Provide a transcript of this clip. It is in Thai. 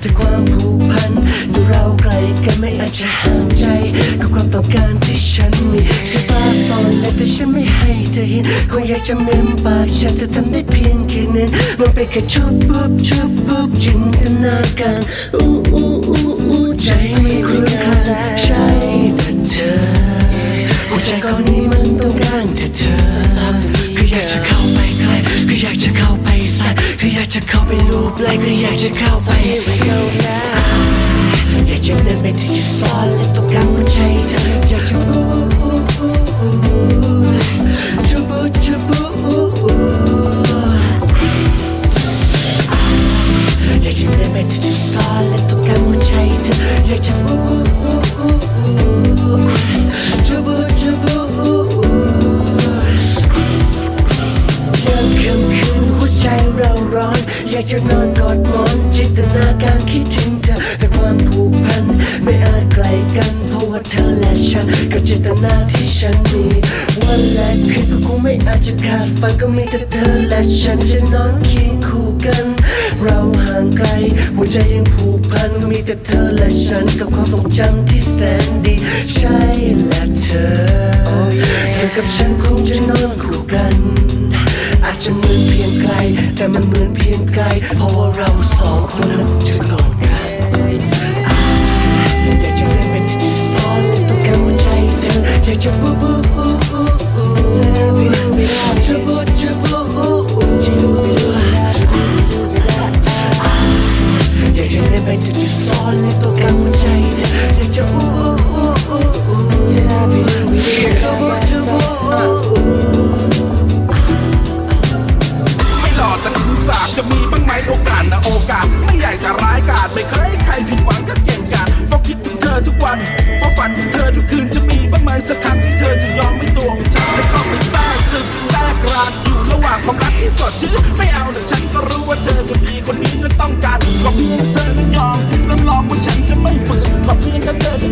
แต่ความ คงอยากจะเม้มปากฉันแต่ทำได้เพียงแค่นั้นมันเป็นแค่ชุบปุ๊บชุบปุ๊บจินตนาการอู้อู้อู้อู้ใจไมันคลุ้นคลางใช่แต่เธอหัวใจก้อนนี้มันต้องการแต่เธอคืออยากจะเข้าไปใกล้คืออยากจะเข้าไปใส่คืออยากจะเข้าไปรูปไล่คืออยากจะเข้าไปใส่อยากจะเดินไปที่ที่ซ่อนและต้องการหัวใจเธอ คืนก็คงไม่อาจจะขาดฝันก็มีแต่เธอและฉันจะนอนเคียงคู่กัน เราห่างไกลหัวใจยังผูกพันก็มีแต่เธอและฉันกับความทรงจำที่แสนดี ใช่และเธอเธอกับฉันคงจะนอนคู่กัน อาจจะเหมือนเพียงไกล แต่มันเหมือนเพียงไกล เพราะว่าเราสองคนนั้นจะนอนกันอยากจะเดินไปที่ที่ซ่อนและต้องการหัวใจเธออยากจะบูบูบูบู ความรักที่สดชื่นไม่เอาแต่ฉันก็รู้ว่าเธอคนดีคนนี้นั้นต้องการก็เพียงเธอนั้นยอมแล้วลองว่าฉันจะไม่ฝืนก็เพียงแค่เธอ